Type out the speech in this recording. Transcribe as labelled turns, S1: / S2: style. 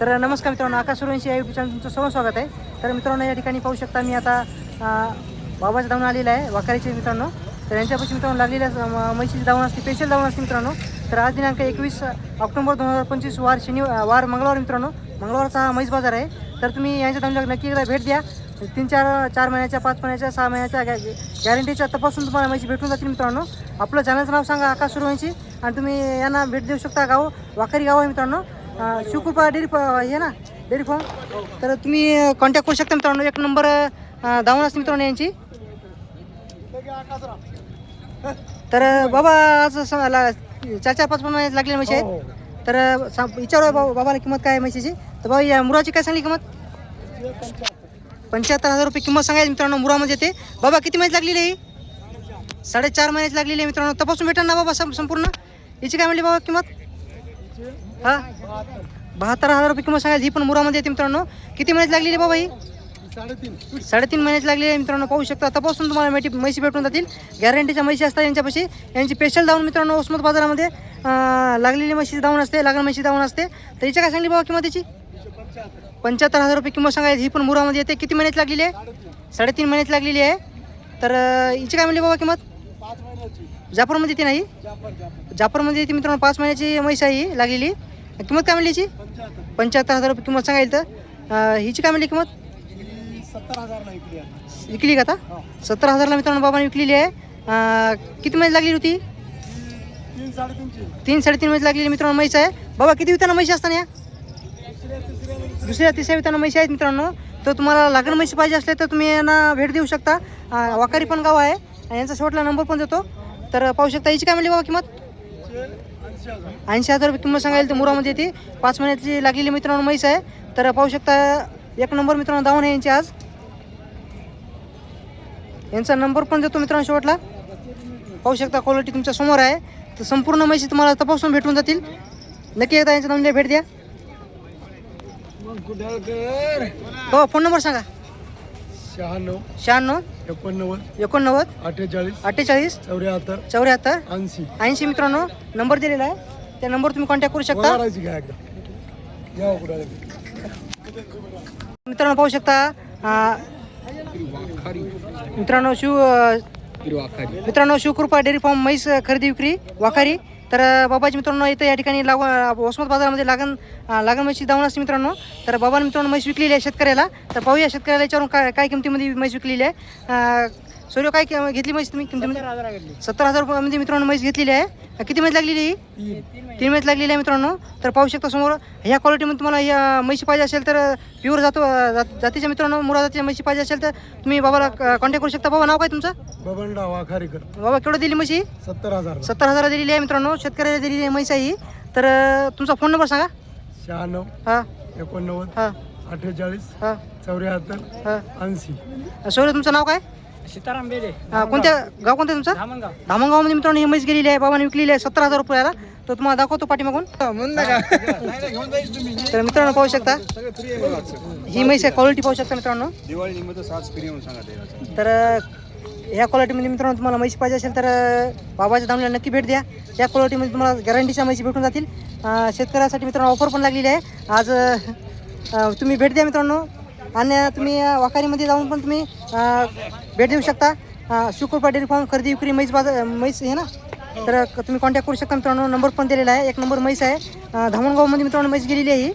S1: तर नमस्कार मित्रांनो आकाश सुरवंशी या युट्यूब चॅनल तुमचं सर्व स्वागत आहे. तर मित्रांनो या ठिकाणी पाहू शकता मी आता बाबाचं धावणं धावून आलेला आहे वाकारीचे मित्रांनो. तर यांच्यापाशी मित्रांनो लागलेल्या अं, म्हशीची धावून असते स्पेशल धावून असते मित्रांनो. तर आज दिनांक एकवीस ऑक्टोबर दोन हजार पंचवीस वार शनिवार वार मंगळवार मित्रांनो. मंगळवारचा हा म्हैस बाजार आहे. तर तुम्ही यांच्या धावून नक्की एकदा भेट द्या. तीन चार चार महिन्याच्या पाच महिन्याच्या सहा महिन्याच्या गॅ गॅरंटीच्या तपासून तुम्हाला म्हशी भेटून जातील मित्रांनो. आपलं चॅनलचं नाव सांगा आकाश सुरवंशी. आणि तुम्ही यांना भेट देऊ शकता गाव वाकारी गाव आहे मित्रांनो. शिवकृपा डेअरी प हे ना डेअरी फार्म. तर तुम्ही कॉन्टॅक्ट करू शकता मित्रांनो. एक नंबर धावून असते मित्रांनो यांची. तर बाबा आज चार चार पाच महिने लागलेली म्हशी आहेत. तर सा- विचारू बाबा बाबाला किंमत काय आहे म्हशीची? तर बाबा या मुराची काय सांगली किंमत? पंच्याहत्तर हजार रुपये किंमत सांगायची मित्रांनो मुरामध्ये येते बाबा किती महिन्यात लागलेली आहे साडेचार महिन्याची लागलेली आहे मित्रांनो. तपासून भेटेल ना बाबा संपूर्ण? याची काय म्हणली बाबा किंमत? हा? बहात्तर हजार रुपये किंमत सांगायची. ही पण मुरामध्ये येते मित्रांनो. किती महिन्यात लागलेली आहे बाबा ही?
S2: साडेतीन.
S1: साडेतीन महिन्याची लागलेली आहे मित्रांनो. पाहू शकता. तपासून तुम्हाला मेटी म्हैशी भेटून जातील. गॅरंटीच्या म्हशी असतात यांच्यापाशी. यांची स्पेशल धावून मित्रांनो उस्मत बाजारामध्ये लागलेली म्हशी धावून असते लागण म्हशी धावून असते. तर हिच्या काय सांगली बाबा किंमत याची? पंच्याहत्तर हजार रुपये किंमत सांगायची. ही पण मुरामध्ये येते. किती महिन्यात लागलेली आहे? साडेतीन महिन्यात लागलेली आहे. तर हिची काय म्हणली बाबा किंमत?
S2: पाच
S1: जाफरमध्ये येते नाही
S2: जाफर
S1: जाफरमध्ये येते मित्रांनो. पाच महिन्याची म्हैस आहे ही लागलेली. किंमत काय म्हणली हिची?
S2: पंच्याहत्तर
S1: हजार रुपये किंमत सांगायची तर. हिची काय म्हणली किंमत?
S2: विकली
S1: का आता? सत्तर हजारला मित्रांनो बाबाने विकलेली आहे. किती महिन्यात लागली होती?
S2: तीन
S1: तीन साडेतीन महिन्यात लागलेली मित्रांनो म्हैस आहे. बाबा किती विताना म्हशी असताना या?
S2: दुसऱ्या तिसऱ्या
S1: विताना म्हशी आहेत मित्रांनो. तर तुम्हाला लागण म्हशी पाहिजे असले तर तुम्ही यांना भेट देऊ शकता. वाकारी पण गाव आहे. यांचा शेवटला नंबर पण देतो. तर पाहू शकता याची काय म्हणली बाबा किंमत?
S2: ऐंशी हजार
S1: रुपये. किंमत सांगायला तर मुरामध्ये येते. पाच महिन्याची लागलेली मित्रांनो म्हैस आहे. तर पाहू शकता एक नंबर मित्रांनो धावून आहे यांची आज. यांचा नंबर पण देतो मित्रांनो शेवटला. पाहू शकता क्वालिटी तुमच्यासमोर आहे. तर संपूर्ण म्हशी तुम्हाला तपासून भेटून जातील. नक्की एकदा यांच्या नंबर भेट द्या.
S2: कुडाळकर
S1: हो फोन नंबर सांगा.
S2: शहाण्णव
S1: शहाण्णव
S2: एकोणनव्वद
S1: एकोणनव्वद
S2: अठ्ठेचाळीस
S1: अठ्ठेचाळीस
S2: चौऱ्याहत्तर
S1: चौऱ्याहत्तर
S2: ऐंशी.
S1: ऐंशी मित्रांनो नंबर दिलेला आहे. त्या नंबर तुम्ही कॉन्टॅक्ट करू शकता.
S2: करायची काय एकदा. या कुडाळकर
S1: मित्रांनो पाहू शकता अं, मित्रांनो शिव अं, मित्रांनो शिवकृपा डेअरी फार्म म्हैस खरेदी विक्री वाखारी. तर बाबाची बाबाजी मित्रांनो इथं या ठिकाणी लाग वसमत बाजारामध्ये लागण लागण म्हशी धावून असते मित्रांनो. तर बाबाने मित्रांनो म्हैस विकलेली आहे शेतकऱ्याला. तर पाहूया शेतकऱ्याला याच्यावरून काय काय किमतीमध्ये म्हैस विकलेली आहे. सूर्य काय कि- घेतली म्हैस तुम्ही? किमतीमध्ये सत्तर हजार रुपयामध्ये मित्रांनो म्हैस घेतलेली आहे. किती महिन्यात लागलेली ही?
S2: तीन
S1: महिन्यात लागलेली आहे मित्रांनो. तर पाहू शकता समोर ह्या क्वालिटीमध्ये तुम्हाला या म्हशी पाहिजे असेल तर प्युअर जातो जात- जातीच्या मित्रांनो मुरा जातीच्या म्हशी पाहिजे असेल तर तुम्ही बाबाला कॉन्टॅक्ट करू शकता. बाबा नाव काय तुमचं? बाबा केवढं दिली म्हशी
S2: सत्तर हजार.
S1: सत्तर हजार दिलेली आहे मित्रांनो. शेतकऱ्याला दिलेली आहे म्हैस आहे ही. तर अं, तुमचा फोन नंबर सांगा.
S2: शहाण्णव
S1: हां.
S2: एकोणनव्वद
S1: हां.
S2: अठ्ठेचाळीस
S1: हां.
S2: चौऱ्याहत्तर
S1: हां.
S2: ऐंशी.
S1: सौर्य तुमचं नाव काय?
S2: सीताराम बेले
S1: कोणत्या गाव कोणतं तुमचं?
S2: धामणगाव.
S1: धामणगावमध्ये मित्रांनो ही म्हैस गेलेली आहे. बाबाने विकलेली आहे सत्तर हजार रुपयाला तर तुम्हाला दाखवतो पाठीमागून. तर मित्रांनो पाहू शकता. ही म्हैस आहे क्वालिटी पाहू शकता मित्रांनो.
S3: दिवाळी निमित्त सात फ्री म्हणून सांगा ते
S1: तर ह्या क्वालिटीमध्ये मित्रांनो तुम्हाला म्हैशी पाहिजे असेल तर बाबाच्या धामला नक्की भेट द्या. या क्वालिटीमध्ये तुम्हाला गॅरंटीच्या म्हैशी भेटून जातील. शेतकऱ्यासाठी मित्रांनो ऑफर पण लागलेली आहे. आज तुम्ही भेट द्या मित्रांनो. आणि तुम्ही वाखारीमध्ये जाऊन पण तुम्ही भेट देऊ शकता. शुक्रपा डेअरी फार्म खरेदी विक्री म्हैस बाजार म्हैस हे ना? तर तुम्ही कॉन्टॅक्ट करू शकता मित्रांनो. नंबर पण दिलेला आहे. एक नंबर म्हैस आहे. धामणगावमध्ये मित्रांनो म्हैस गेलेली आहे ही.